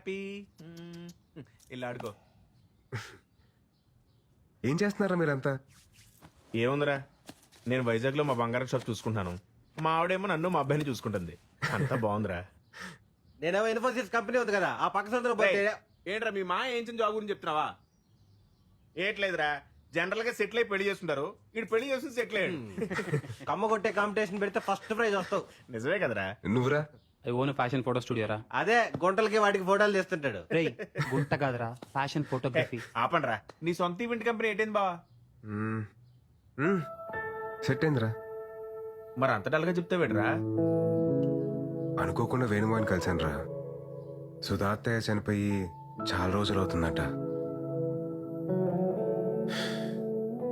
Happy. ఇలా ఆడుకో. ఏం చేస్తున్నారా మీరంతా? ఏముందిరా? నేను వైజాగ్లో మా బంగారం షాప్ చూసుకుంటున్నాను. మా ఆవిడేమో నన్ను మా అబ్బాయిని చూసుకుంటుంది. అంతా బాగుందిరా. నేనేమో ఇన్ఫోసిస్ కంపెనీ ఉంది కదా ఆ పక్క సందులో పోతే ఏంట్రా మీ మా ఏం జాబ్ గురించి చెప్తున్నావా? ఏట్లేదురా. జనరల్గా సెటిల్ అయి పెళ్ళి చేస్తుంటారు. ఇటు పెళ్ళి చేస్తుంది సెటిల్ అయ్యాడు. కమ్మ కొట్టే కాంపిటీషన్ పెడితే ఫస్ట్ ప్రైజ్ వస్తావు. నిజమే కదరా. నువ్వురా. అది ఓన్ ఫ్యాషన్ ఫోటో స్టూడియో రా అదే గుంటలకి వాటికి ఫోటోలు తీస్తుంటాడు. రే గుంట కాదురా ఫ్యాషన్ ఫోటోగ్రఫీ. ఆపండ్రా. నీ సొంత ఈవెంట్ కంపెనీ ఏంటైంది బావా. సెట్ అయిందిరా. మరి అంత డల్గా చెప్తావేట్రా? అనుకోకుండా వేణుమాని కలిశాను రా సుధాత్తయ్య చనిపోయి చాలా రోజులు అవుతుందట.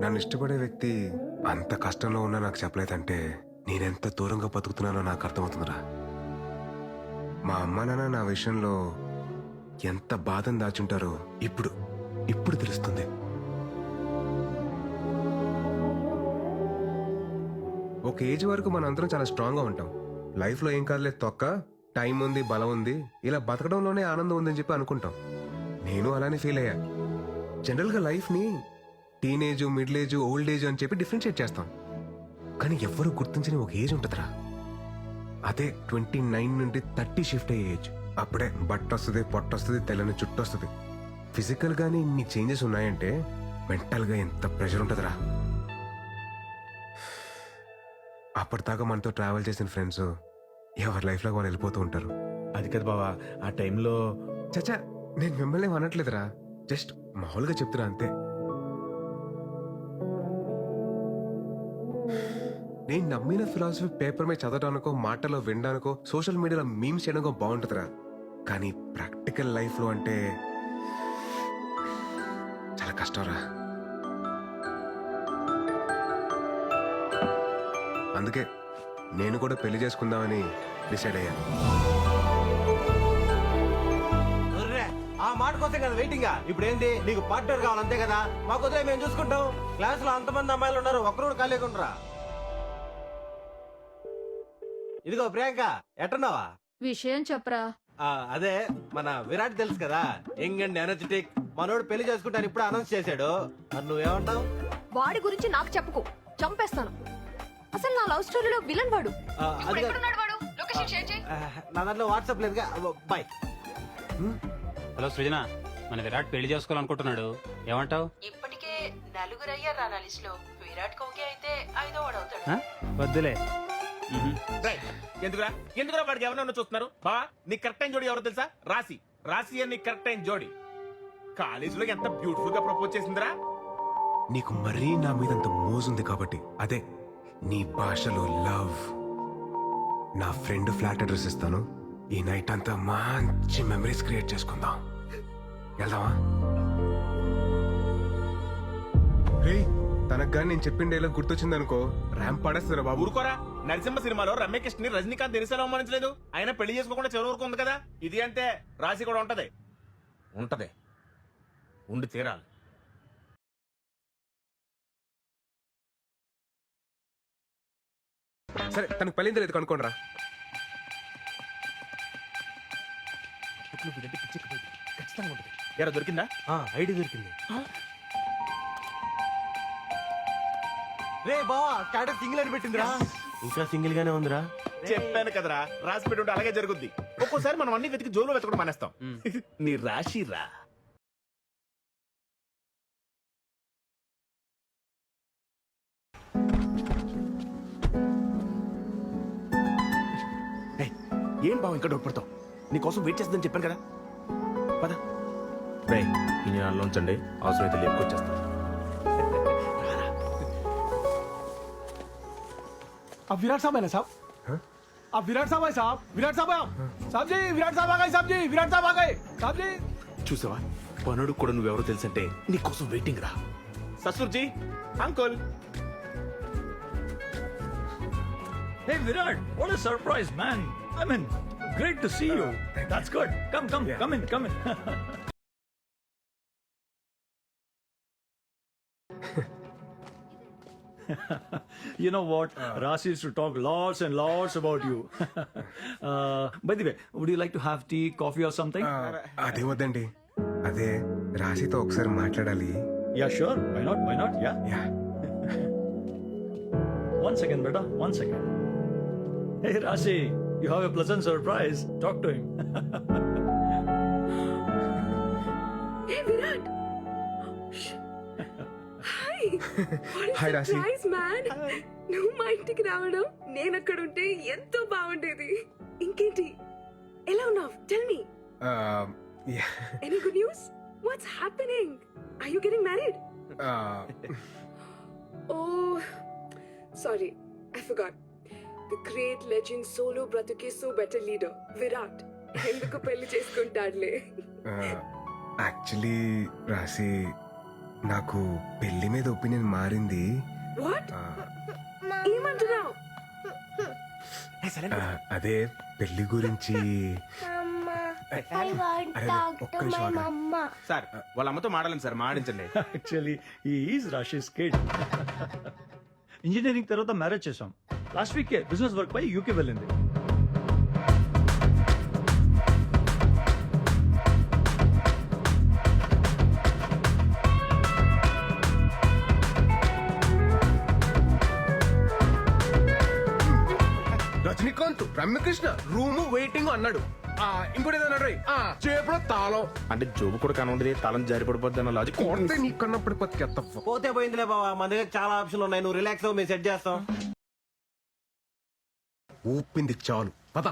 నన్ను ఇష్టపడే వ్యక్తి అంత కష్టంలో ఉన్నా నాకు చెప్పలేదంటే నేనెంత దూరంగా బతుకుతున్నానో నాకు అర్థమవుతుందిరా. మా అమ్మ నాన్న నా విషయంలో ఎంత బాధను దాచుంటారో ఇప్పుడు ఇప్పుడు తెలుస్తుంది. ఒక ఏజ్ వరకు మన అందరం చాలా స్ట్రాంగ్గా ఉంటాం. లైఫ్లో ఏం కాదులే తొక్క టైం ఉంది బలం ఉంది ఇలా బతకడంలోనే ఆనందం ఉందని చెప్పి అనుకుంటాం. నేను అలానే ఫీల్ అయ్యా. జనరల్గా లైఫ్ని teenage middle age old age అని చెప్పి డిఫరెన్షియేట్ చేస్తాం. కానీ ఎవ్వరూ గుర్తించని ఒక ఏజ్ ఉంటుందిరా. అదే ట్వంటీ నైన్ నుండి థర్టీ షిఫ్ట్ అయ్యే ఏజ్ అప్పుడే బట్ట వస్తుంది పొట్ట వస్తుంది తెల్లని చుట్టూ వస్తుంది. ఫిజికల్ గానీ ఇన్ని చేంజెస్ ఉన్నాయంటే మెంటల్గా ఎంత ప్రెషర్ ఉంటుందిరా. అప్పటిదాకా మనతో ట్రావెల్ చేసిన ఫ్రెండ్స్ ఎవరి లైఫ్లో వాళ్ళు వెళ్ళిపోతూ ఉంటారు. అది కదా బావా ఆ టైంలో చచ్చా నేను మిమ్మల్ని అనట్లేదురా. జస్ట్ మామూలుగా చెప్తున్నా అంతే. నేను నమ్మిన ఫిలాసఫీ పేపర్ మీద చదవడానికో మాటలో వినడానికో సోషల్ మీడియాలో మీమ్స్ చేయడానికో బాగుంటుందిరా. కానీ ప్రాక్టికల్ లైఫ్లో అంటే చాలా కష్టంరా. అందుకే నేను కూడా పెళ్ళి చేసుకుందామని డిసైడ్ అయ్యాను ఆ మాట కోసం కదా వెయిటింగ్ ఇప్పుడు ఏంటి నీకు పార్ట్నర్ కావాలి అంతే కదా? మాకు కుదిరే మేము చూసుకుంటాం. క్లాస్లో అంతమంది అమ్మాయిలు ఉన్నారు ఒక్కరు కూడా ఉండరా ఇదిగో ప్రియాంక ఎట్టున్నావా? విషయం చెప్పరా. ఆ, అదే మన విరాట్ తెలుసు కదా యంగ్ అండ్ ఎనర్జెటిక్. మనోడు పెళ్ళి చేసుకుంటాను ఇప్పుడు అనౌన్స్ చేశాడు. మరి నువ్వేమంటావు? వాడి గురించి నాకు చెప్పుకో చంపేస్తాను. అసలు నా లవ్ స్టోరీలో విలన్ వాడు. నా దాంట్లో వాట్సాప్ లేదుగా బాయ్. హలో సృజన మన విరాట్ పెళ్ళి చేసుకోవాలనుకుంటున్నాడు. ఏమంటావు? ఇప్పటికే నలుగురు అయ్యారు నా లిస్ట్లో విరాట్ కోహ్లీ అయితే ఐదో వాడు అవుతాడు. వద్దులే. ఎందుకురా? ఎందుకురా వాడికి ఎవరన్నా చూస్తున్నారు? బా నీ కరెక్ట్ టైం జోడి ఎవరో తెలుసా? రాసి రాసి అని కరెక్ట్ టైం జోడి? కాలేజీలో ఎంత బ్యూటిఫుల్గా ప్రపోజ్ చేసిందిరా? నీకు మరీ నా మీద అంత మోజుంది కాబట్టి. అదే నీ భాషలో లవ్. నా ఫ్రెండ్ ఫ్లాట్ అడ్రస్ ఇస్తాను. ఈ నైట్ అంతా మంచి మెమరీస్ క్రియేట్ చేసుకుందాం. వెళ్దామా? రే తనకు కానీ నేను చెప్పిన డైలాగ్ గుర్తొచ్చింది అనుకో ర్యాంప్ పడేస్తారా బాబు? ఊరుకోరా. నరసింహ సినిమాలో రమ్యకృష్ణ ని రజనీకాంత్ దినిసేలా అవమానించలేదు. ఆయన పెళ్ళి చేసుకోకుండా చివరి వరకు ఉంది కదా? ఇది అంటే రాసి కూడా ఉంటది. ఉంటది. ఉండి తీరాలి. సరే తనకు పెళ్ళింది లేదు కనుక్కోనరా ఎరా దొరికిందా? ఐడి దొరికింది. రే బావా స్టాటస్ సింగిల్ అని పెట్టిందిరా. ఇంకా సింగిల్ గానే ఉందిరా. చెప్పాను కదరా రాసి పెట్టి ఉంటే అలాగే జరుగుద్ది. ఒక్కోసారి మనం అన్ని వెతికి జోలు వెతకడం మానేస్తాం. నీ రాశి రా ఏయ్, ఏం బావ ఇంకా డౌట్ పడతావు నీకోసం వెయిట్ చేస్తుందని చెప్పాను కదా. పద. రే ఈ నాలో ఉంచండి అవసరమైతే లేపుకొచ్చేస్తాను अब विराट साहब है ना साहब अब विराट साहब है साहब विराट साहब है आप साहब जी विराट साहब आ गए साहब जी विराट साहब आ गए साहब जी చూసావా పనుడు కూడా నువ్వెవరో తెలుసంటే నీకోసం వెయిటింగ్ రా ససుర్జీ uncle Hey Virat, what a surprise, man! I mean, great to see you. That's good. Come, come, come in, come in. you know what? Rasi used to talk lots and lots about you. uh, by the way, would you like to have tea, coffee, or something? అదే వద్దండి అదే రాశితో ఒకసారి మాట్లాడాలి yeah, sure. Why not? Why not? Yeah. Yeah One second, brother. One second. Hey, Rasi, you have a pleasant surprise. Talk to him. Hey, Virat. Hi. Hi Rashi nice man నువ్వు మా ఇంటికి రావడం నేను అక్కడ ఉంటే ఎంతో బాగుండేది. ఇంకేంటి? ఎలా ఉన్నావు? Tell me ah, yeah, any good news what's happening are you getting married ah, oh sorry I forgot the great legend solo బ్రతుకే సో బెటర్ లీడర్ విరాట్ ఎందుకు పెళ్ళి చేసుకుంటాడులే? ఆ, యాక్చువల్లీ రాశి నాకు పెళ్ళి మీద ఒపీనియన్ మారింది. ఏమంటున్నావు? ఆ, అదే పెళ్ళి గురించి. ఒక్క నిమిషం. సార్ వాళ్ళ అమ్మతో మాడాలని sir మాడించండి Actually, he is Rashi's kid. Engineering తర్వాత మ్యారేజ్ చేసాం లాస్ట్ వీక్ బిజినెస్ వర్క్ పై యూకే వెళ్ళింది. రమ్యకృష్ణ రూము వెయిటింగ్ అన్నాడు. ఆ, ఇంకోటి ఏదో అన్నాడు రేయ్. ఆ, చేపలో తాళం. అంటే జోబు కూడా కనుండదు తలం జారి పడిపోద్ది అన్న లాజిక్ కొడితే నీ కన్నప్పుడు బతికేత్త పోతే పోయిందిలే బావా మన దగ్గర చాలా ఆప్షన్లు ఉన్నాయి నువ్వు రిలాక్స్ అవ్వు మేము సెట్ చేస్తాం. ఊపింది చాలు. పద.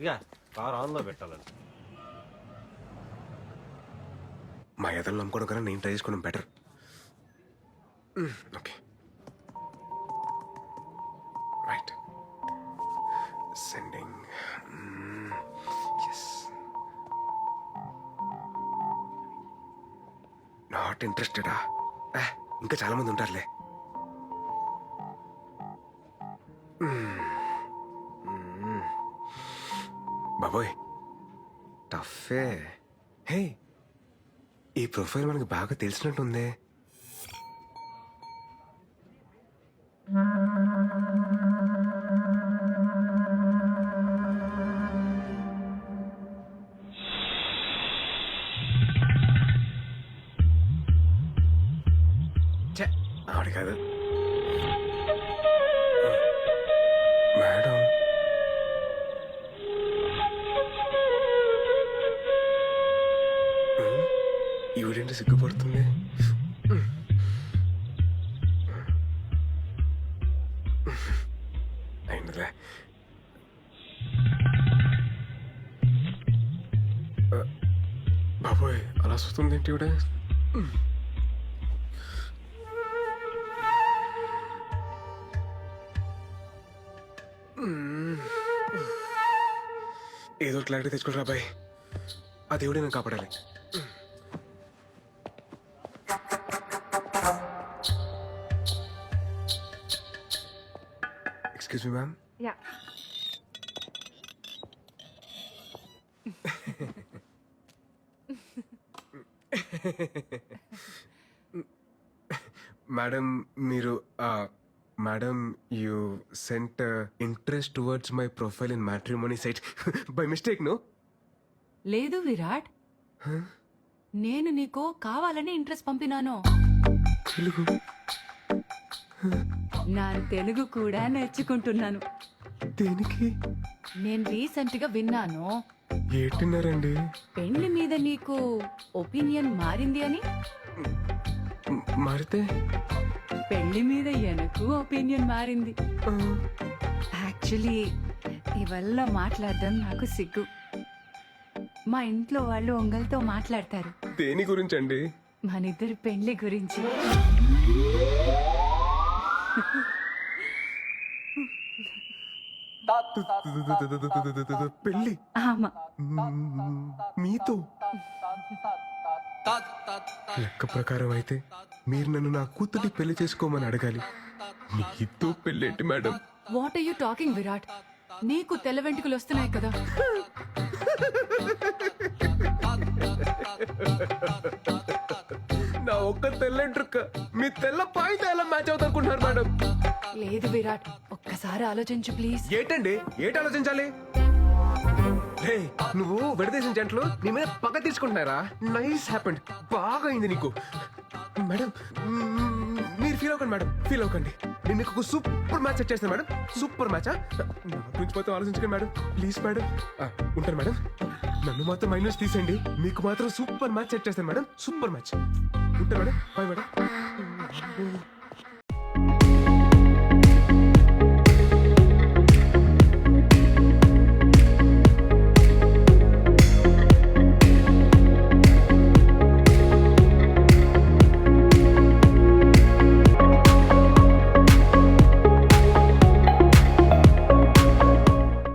ఇక కార్ ఆన్లో పెట్టాలని మా ఎదలు నమ్ముకోవడం కన్నా నేను ట్రై చేసుకోవడం better okay. Sending is not ఇంట్రెస్టెడా ఇంకా చాలా మంది ఉంటారులే. Mm, mm. బాబోయ్. టఫే హే ఈ ప్రొఫైల్ మనకు బాగా తెలిసినట్టుందే. ఈవిడేంటి సిగ్గుపడుతుంది? అయిందిలే. బాబోయ్ అలా వస్తుంది ఏంటి ఇవిడ ఏదో క్లారిటీ తెచ్చుకోరా బాయ్. ఆ దేవుడే నేను కాపాడాలి. Excuse me ma'am yeah madam మీరు madam you sent interest towards my profile in matrimony site by mistake no లేదు విరాట్. నేను నీకు కావాలని ఇంట్రెస్ట్ పంపినాను. తెలుగు? నా తెలుగు కూడా నేర్చుకుంటున్నాను. దేనికి? నేను రీసెంట్గా విన్నాను ఏటిన్నారండి పెళ్ళి మీద నీకు ఒపీనియన్ మారింది అని? మారితే? పెళ్ళి మీద ఎనకు ఒపీనియన్ మారింది. యాక్చువల్లీ ఇవల్ల మాట్లాడడం నాకు సిగ్గు. మా ఇంట్లో వాళ్ళు ఒంగల్తో మాట్లాడతారు. దేని గురించి అండి మనిద్దరి పెళ్ళి గురించి. పెళ్ళి. ఆమా మీతో. లెక్క ప్రకారం అయితే మీరు నన్ను నా కూతురి పెళ్ళి చేసుకోమని అడగాలి. మీతో పెళ్ళేంటి madam? What are you talking Virat? నీకు తెల్ల వెంట్రుకలు వస్తున్నాయి కదా. నా ఒక్క తెల్లంట్రుక్క మీ తెల్ల పాయింట్ ఎలా మ్యాచ్ అవుతారుకుంటున్నారు మేడం. లేదు విరాట్ ఒక్కసారి ఆలోచించు ప్లీజ్. ఏంటండి? ఏంటి ఆలోచించాలి? రే నువ్వు విడదీసిన జంటలు నీ మీద పగ తీసుకుంటున్నారా? Nice happened. బాగా అయింది నీకు. మేడం మీరు ఫీల్ అవ్వకండి మేడం. ఫీల్ అవ్వకండి. నేను మీకు సూపర్ మ్యాచ్ సెట్ చేస్తాను మేడం. Super match? గురించి మాత్రం ఆలోచించకండి మేడం. Please madam. ఉంటాను మేడం. నన్ను మాత్రం మైనస్ తీసేయండి. మీకు మాత్రం సూపర్ మ్యాచ్ సెట్ చేస్తాను మేడం. Super match. ఉంటాను మేడం బాయ్ మేడం